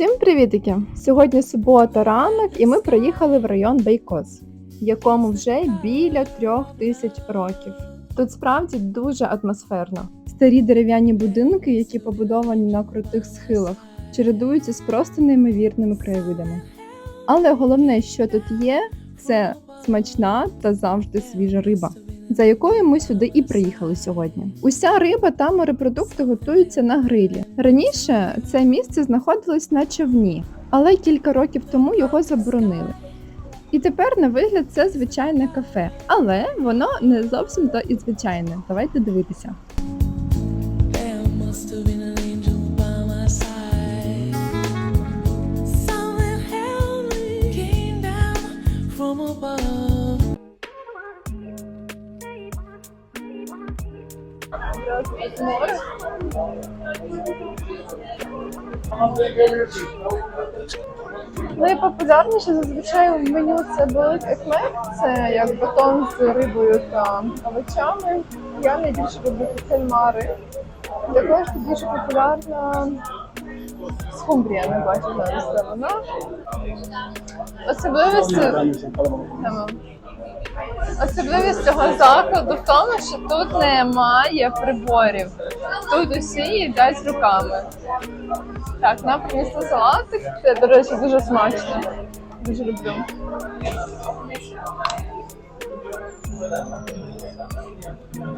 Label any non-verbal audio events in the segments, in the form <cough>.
Усім привітики! Сьогодні субота ранок, і ми приїхали в район Бейкос, якому вже біля трьох тисяч років. Тут справді дуже атмосферно. Старі дерев'яні будинки, які побудовані на крутих схилах, чередуються з просто неймовірними краєвидами. Але головне, що тут є, це смачна та завжди свіжа риба, за якою ми сюди і приїхали сьогодні. Уся риба та морепродукти готуються на грилі. Раніше це місце знаходилось на човні, але кілька років тому його заборонили. І тепер на вигляд це звичайне кафе, але воно не зовсім то і звичайне. Давайте дивитися. Найпопулярніше зазвичай в меню це були еклер, це як батон з рибою та овочами. Я найбільше люблю кальмари. Також дуже популярна скумбрія, не бачу зараз де вона. Особливість. Особливість цього закладу в тому, що тут немає приборів. Тут усі їдять руками. Так, нам принесли салатик. Це, до речі, дуже смачно. Дуже люблю.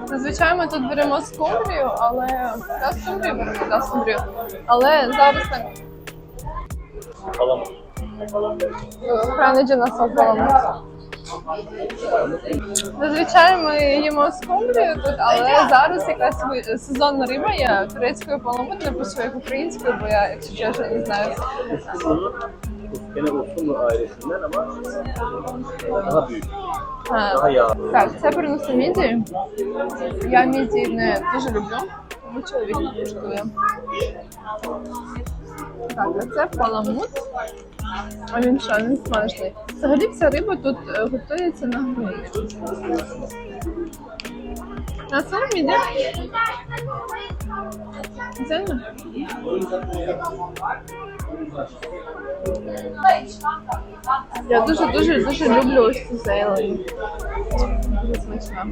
Зазвичай ми тут беремо скумбрію, але та скумбрію беремо, та скумбрію. Але зараз так. Хранить нас обламу. Зазвичай ми їмо скумбрію тут, але зараз якась ви- сезонна риба є турецькою паламут, напишу як українською, бо я, якщо чесно, не знаю. Gene Osmanlı ailesinden ama daha büyük, daha yağlı. Так, це приносить мідії. Я мідії не дуже люблю, тому чоловік не коштує. Так, це паламут. А він що, він смажний. Взагалі вся риба тут е, готується на грилі. А це мідія? Зельна? Я дуже дуже дуже люблю ось цю зелень. Дуже смачна.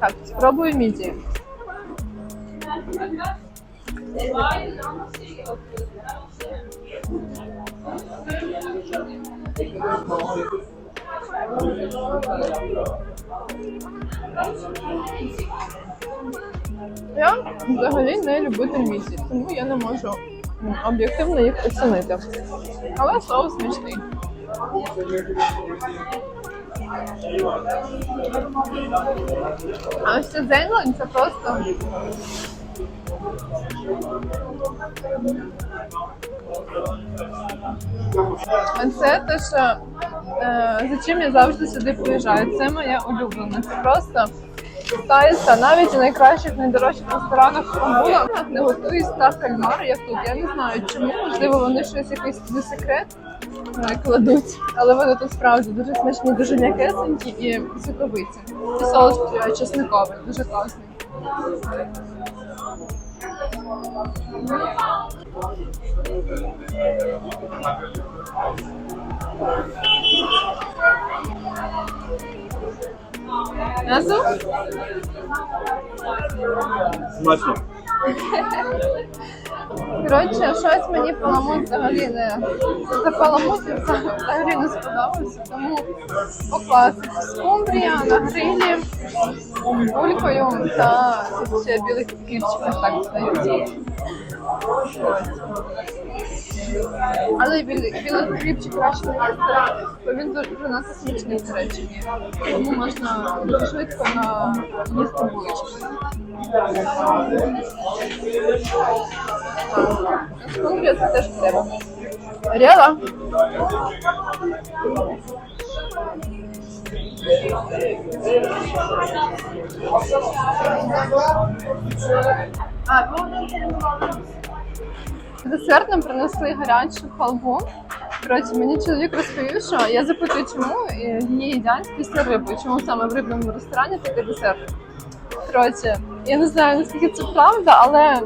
Так, спробую міді. Я взагалі не любитель місі, тому я не можу об'єктивно їх оцінити. Але соус смачний. А ось ця зелень це просто. Це те, що е, за чим я завжди сюди приїжджаю. Це моя улюблена. Це просто стається навіть у найкращих, найдорожчих ресторанах Стамбула не готують став кальмари, як тут. Я не знаю чому, можливо, вони щось якийсь туди секрет е, кладуть, але вони тут справді дуже смачні, дуже м'якесенькі і соковиті. І соус е, чесниковий, дуже класний. М'ясо? Смачно. <laughs> Коротше, щось мені паламут взагалі не за паламут взагалі не сподобався, тому по класиці скумбрія на грилі булькою та ще білий кільчик так здають. Але білий, білий хлібчик краще не їсти, бо він нас смачний в Туреччині. Тому можна дуже швидко на їсти булочки. Скумбрія це теж треба. Ріла? А, Десерт нам принесли гарячу халву. Коротше, мені чоловік розповів, що я запитую, чому її їдять після риби, чому саме в рибному ресторані такий десерт. Коротше, я не знаю, наскільки це правда, але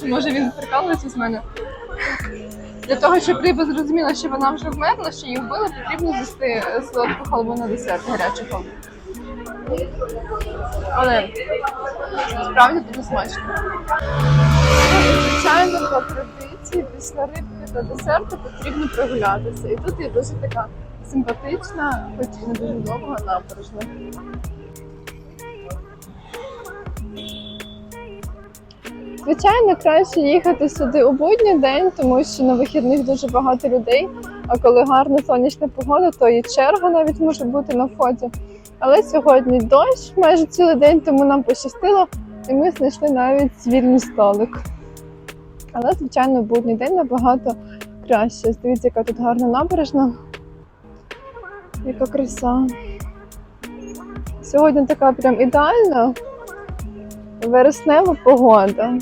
чи може він прикалується з мене. Для того, щоб риба зрозуміла, що вона вже вмерла, що її вбили, потрібно з'їсти солодку халву на десерт, гарячу халву. Але справді дуже смачно. Звичайно, по традиції після рибки та десерту потрібно прогулятися. І тут є дуже така симпатична, хоч і не дуже довга набережна. Звичайно, краще їхати сюди у будній день, тому що на вихідних дуже багато людей. А коли гарна сонячна погода, то і черга навіть може бути на вході. Але сьогодні дощ майже цілий день, тому нам пощастило, і ми знайшли навіть вільний столик. Але, звичайно, будній день набагато краще. Дивіться, яка тут гарна набережна. Яка краса. Сьогодні така прям ідеальна вереснева погода.